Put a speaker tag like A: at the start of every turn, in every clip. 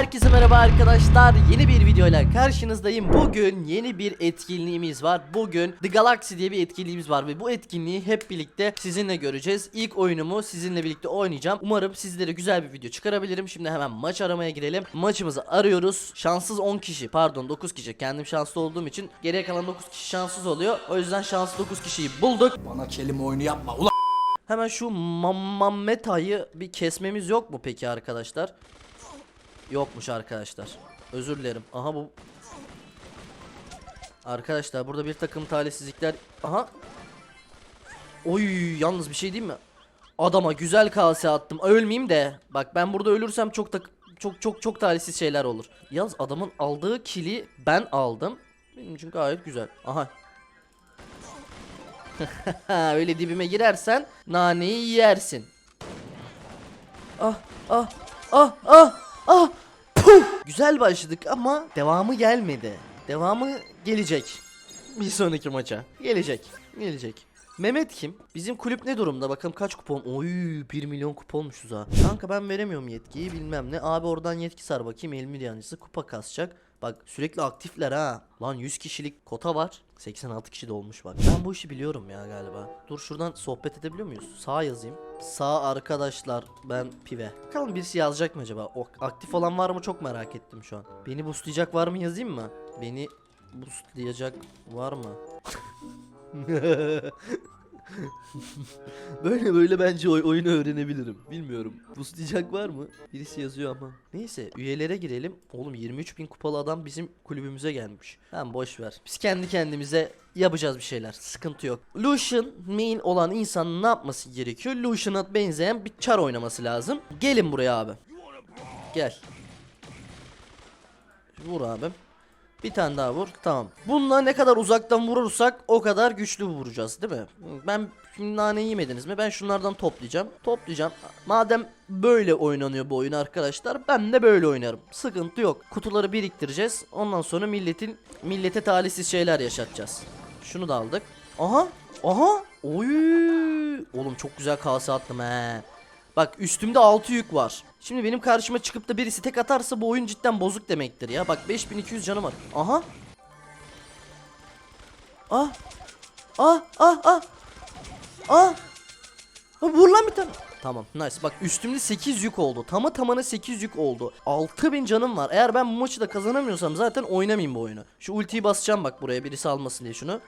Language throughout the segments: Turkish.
A: Herkese merhaba arkadaşlar. Yeni bir videoyla karşınızdayım. Bugün yeni bir etkinliğimiz var. Bugün The Galaxy diye bir etkinliğimiz var ve bu etkinliği hep birlikte sizinle göreceğiz. İlk oyunumu sizinle birlikte oynayacağım. Umarım sizlere güzel bir video çıkarabilirim. Şimdi hemen maç aramaya girelim. Maçımızı arıyoruz. Şanssız 10 kişi, pardon 9 kişi. Kendim şanslı olduğum için geriye kalan 9 kişi şanssız oluyor. O yüzden şanslı 9 kişiyi bulduk.
B: Bana kelime oyunu yapma ulan.
A: Hemen şu Mammeta'yı bir kesmemiz yok mu peki arkadaşlar? Yokmuş arkadaşlar. Özür dilerim. Aha bu. Arkadaşlar burada bir takım talihsizlikler. Aha. Oy yalnız bir şey değil mi? Adama güzel kase attım. Ölmeyeyim de. Bak ben burada ölürsem çok tak çok çok çok talihsiz şeyler olur. Yalnız adamın aldığı kili ben aldım. Benim için gayet güzel. Aha Öyle dibime girersen naneyi yersin. Ah ah ah ah ah. Güzel başladık ama devamı gelmedi. Devamı gelecek. Bir sonraki maça. Gelecek. Gelecek. Mehmet kim? Bizim kulüp ne durumda? Bakalım kaç kupon? Oy 1 milyon kuponmuşuz ha. Kanka ben veremiyorum yetkiyi bilmem ne. Abi oradan yetki sar bakayım. El milyoncısı kupa kasacak. Bak sürekli aktifler ha. Lan 100 kişilik kota var. 86 kişi de olmuş bak. Ben bu işi biliyorum ya galiba. Dur şuradan sohbet edebiliyor muyuz? Sağ yazayım. Sağ arkadaşlar ben pive. Bakalım birisi yazacak mı acaba? O, aktif olan var mı çok merak ettim şu an. Beni boostlayacak var mı yazayım mı? Beni boostlayacak var mı? böyle böyle bence oy- oyunu öğrenebilirim. Bilmiyorum. Boostlayacak var mı? Birisi yazıyor ama. Neyse üyelere girelim. Oğlum 23 bin kupalı adam bizim kulübümüze gelmiş. Tamam boş ver. Biz kendi kendimize yapacağız bir şeyler. Sıkıntı yok. Lucian main olan insanın ne yapması gerekiyor? Lucian'a benzeyen bir çar oynaması lazım. Gelin buraya abi. Gel. Vur abim. Bir tane daha vur. Tamam. Bununla ne kadar uzaktan vurursak o kadar güçlü vuracağız değil mi? Ben şimdi nane yemediniz mi? Ben şunlardan toplayacağım. Toplayacağım. Madem böyle oynanıyor bu oyun arkadaşlar ben de böyle oynarım. Sıkıntı yok. Kutuları biriktireceğiz. Ondan sonra milletin millete talihsiz şeyler yaşatacağız. Şunu da aldık. Aha. Aha. Oy. Oğlum çok güzel kase attım he. Bak üstümde 6 yük var. Şimdi benim karşıma çıkıp da birisi tek atarsa bu oyun cidden bozuk demektir ya. Bak 5200 canım var. Aha. Ah. Ah ah ah. Ah. Ha, vur lan bir tane. Tamam nice bak üstümde 8 yük oldu tamı tamına 8 yük oldu 6000 canım var eğer ben bu maçı da kazanamıyorsam zaten oynamayayım bu oyunu Şu ultiyi basacağım bak buraya birisi almasın diye şunu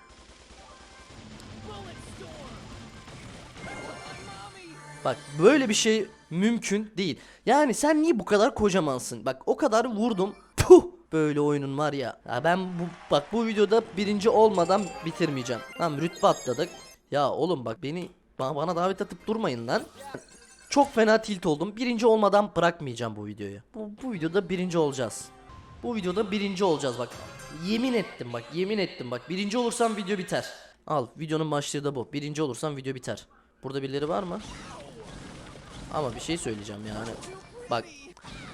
A: Bak böyle bir şey mümkün değil. Yani sen niye bu kadar kocamansın? Bak o kadar vurdum. Puh! Böyle oyunun var ya. Ya ben bu bak bu videoda birinci olmadan bitirmeyeceğim. Tamam rütbe atladık. Ya oğlum bak beni bana, bana davet atıp durmayın lan. Çok fena tilt oldum. Birinci olmadan bırakmayacağım bu videoyu. Bu, bu videoda birinci olacağız. Bu videoda birinci olacağız bak. Yemin ettim bak yemin ettim bak. Birinci olursam video biter. Al videonun başlığı da bu. Birinci olursam video biter. Burada birileri var mı? Ama bir şey söyleyeceğim yani. Bak.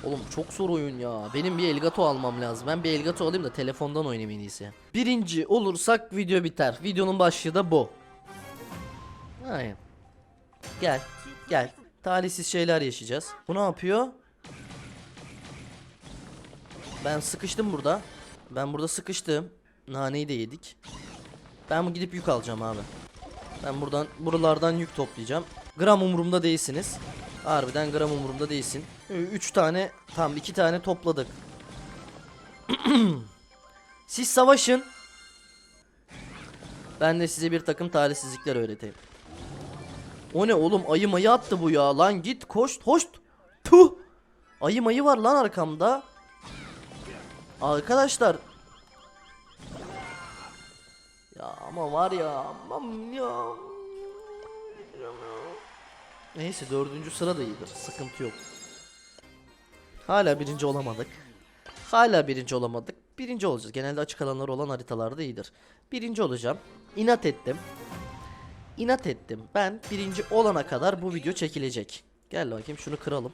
A: Oğlum çok zor oyun ya. Benim bir Elgato almam lazım. Ben bir Elgato alayım da telefondan oynayayım en iyisi. Birinci olursak video biter. Videonun başlığı da bu. Aynen. Gel. Gel. Talihsiz şeyler yaşayacağız. Bu ne yapıyor? Ben sıkıştım burada. Ben burada sıkıştım. Naneyi de yedik. Ben bu gidip yük alacağım abi. Ben buradan buralardan yük toplayacağım. Gram umurumda değilsiniz. Harbiden gram umurumda değilsin. 3 tane tam 2 tane topladık. Siz savaşın. Ben de size bir takım talihsizlikler öğreteyim. O ne oğlum ayı mayı attı bu ya lan git koş hoş. Tuh. Ayı mayı var lan arkamda. Arkadaşlar. Ya ama var ya aman ya. Neyse dördüncü sıra da iyidir. Sıkıntı yok. Hala birinci olamadık. Hala birinci olamadık. Birinci olacağız. Genelde açık alanlar olan haritalarda iyidir. Birinci olacağım. İnat ettim. İnat ettim. Ben birinci olana kadar bu video çekilecek. Gel bakayım şunu kıralım.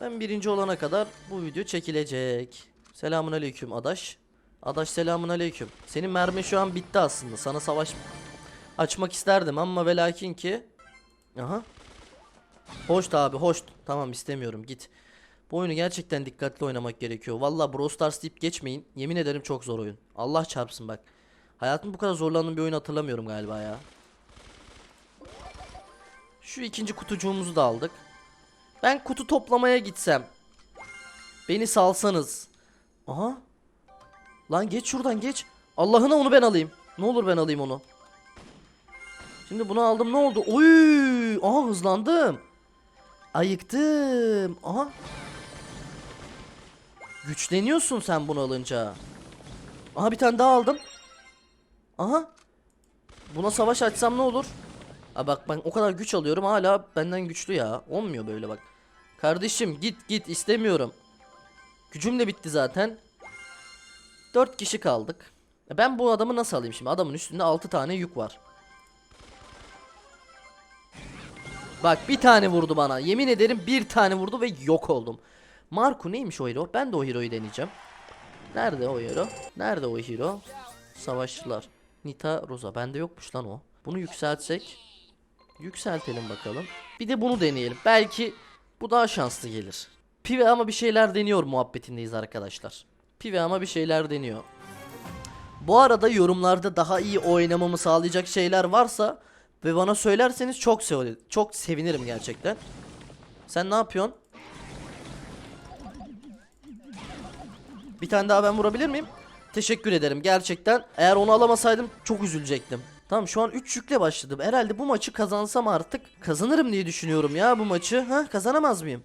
A: Ben birinci olana kadar bu video çekilecek. Selamun aleyküm adaş. Adaş selamun aleyküm. Senin mermi şu an bitti aslında. Sana savaş açmak isterdim ama ve lakin ki Aha. Hoş abi hoş. Tamam istemiyorum git. Bu oyunu gerçekten dikkatli oynamak gerekiyor. Valla Brawl Stars deyip geçmeyin. Yemin ederim çok zor oyun. Allah çarpsın bak. Hayatımda bu kadar zorlandığım bir oyun hatırlamıyorum galiba ya. Şu ikinci kutucuğumuzu da aldık. Ben kutu toplamaya gitsem. Beni salsanız. Aha. Lan geç şuradan geç. Allah'ına onu ben alayım. Ne olur ben alayım onu. Şimdi bunu aldım ne oldu? Oy! Aha hızlandım. Ayıktım. Aha. Güçleniyorsun sen bunu alınca. Aha bir tane daha aldım. Aha. Buna savaş açsam ne olur? Aa bak ben o kadar güç alıyorum hala benden güçlü ya. Olmuyor böyle bak. Kardeşim git git istemiyorum. Gücüm de bitti zaten. 4 kişi kaldık. Ben bu adamı nasıl alayım şimdi? Adamın üstünde 6 tane yük var. Bak bir tane vurdu bana. Yemin ederim bir tane vurdu ve yok oldum. Marco neymiş o hero? Ben de o hero'yu deneyeceğim. Nerede o hero? Nerede o hero? Savaşçılar. Nita Rosa. Bende yokmuş lan o. Bunu yükseltsek. Yükseltelim bakalım. Bir de bunu deneyelim. Belki bu daha şanslı gelir. Pive ama bir şeyler deniyor muhabbetindeyiz arkadaşlar. Pive ama bir şeyler deniyor. Bu arada yorumlarda daha iyi oynamamı sağlayacak şeyler varsa ve bana söylerseniz çok sev çok sevinirim gerçekten. Sen ne yapıyorsun? Bir tane daha ben vurabilir miyim? Teşekkür ederim gerçekten. Eğer onu alamasaydım çok üzülecektim. Tamam şu an 3 yükle başladım. Herhalde bu maçı kazansam artık kazanırım diye düşünüyorum ya bu maçı. Ha kazanamaz mıyım?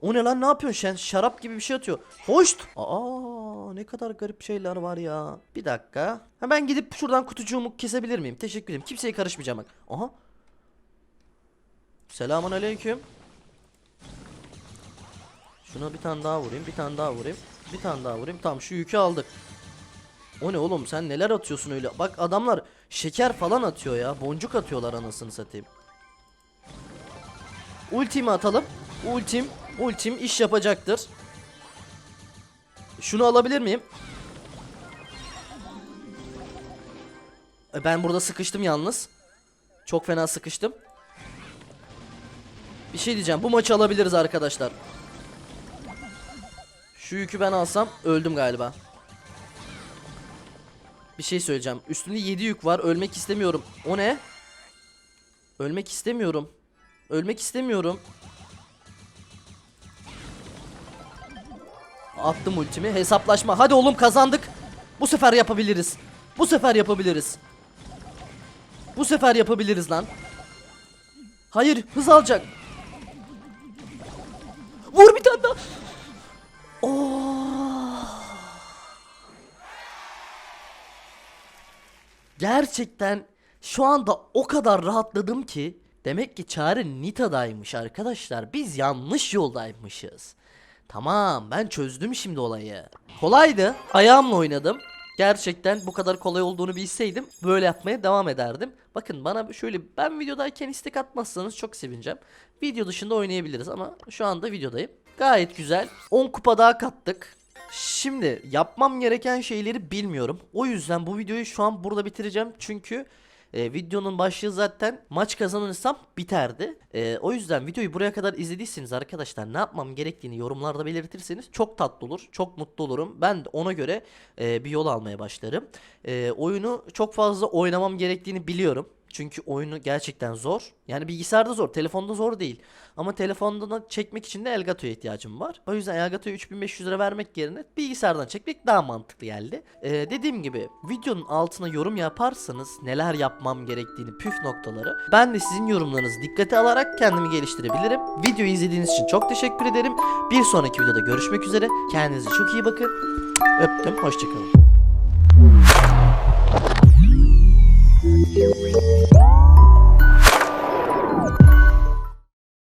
A: O ne lan ne yapıyorsun sen? Şarap gibi bir şey atıyor. Hoşt. Aa ne kadar garip şeyler var ya. Bir dakika. Ha ben gidip şuradan kutucuğumu kesebilir miyim? Teşekkür ederim. Kimseye karışmayacağım bak. Aha. Selamun aleyküm. Şuna bir tane daha vurayım. Bir tane daha vurayım. Bir tane daha vurayım. Tamam şu yükü aldık. O ne oğlum sen neler atıyorsun öyle? Bak adamlar şeker falan atıyor ya. Boncuk atıyorlar anasını satayım. Ultimi atalım. Ultim, ultim iş yapacaktır. Şunu alabilir miyim? E, Ben burada sıkıştım yalnız. Çok fena sıkıştım. Bir şey diyeceğim. Bu maçı alabiliriz arkadaşlar. Şu yükü ben alsam öldüm galiba. Bir şey söyleyeceğim. Üstünde 7 yük var. Ölmek istemiyorum. O ne? Ölmek istemiyorum. Ölmek istemiyorum. Attım ultimi. Hesaplaşma. Hadi oğlum kazandık. Bu sefer yapabiliriz. Bu sefer yapabiliriz. Bu sefer yapabiliriz lan. Hayır, hız alacak. Vur bir tane daha. Oh. Gerçekten şu anda o kadar rahatladım ki demek ki çare Nita'daymış arkadaşlar. Biz yanlış yoldaymışız. Tamam ben çözdüm şimdi olayı. Kolaydı. Ayağımla oynadım. Gerçekten bu kadar kolay olduğunu bilseydim böyle yapmaya devam ederdim. Bakın bana şöyle ben videodayken istek atmazsanız çok sevineceğim. Video dışında oynayabiliriz ama şu anda videodayım. Gayet güzel. 10 kupa daha kattık. Şimdi yapmam gereken şeyleri bilmiyorum. O yüzden bu videoyu şu an burada bitireceğim. Çünkü e, videonun başlığı zaten maç kazanırsam biterdi. E, o yüzden videoyu buraya kadar izlediyseniz arkadaşlar ne yapmam gerektiğini yorumlarda belirtirseniz çok tatlı olur. Çok mutlu olurum. Ben de ona göre e, bir yol almaya başlarım. E, oyunu çok fazla oynamam gerektiğini biliyorum. Çünkü oyunu gerçekten zor. Yani bilgisayarda zor, telefonda zor değil. Ama telefondan çekmek için de Elgato'ya ihtiyacım var. O yüzden Elgato'ya 3500 lira vermek yerine bilgisayardan çekmek daha mantıklı geldi. Ee, dediğim gibi videonun altına yorum yaparsanız neler yapmam gerektiğini püf noktaları ben de sizin yorumlarınızı dikkate alarak kendimi geliştirebilirim. Videoyu izlediğiniz için çok teşekkür ederim. Bir sonraki videoda görüşmek üzere. Kendinize çok iyi bakın. Öptüm. Hoşçakalın. Música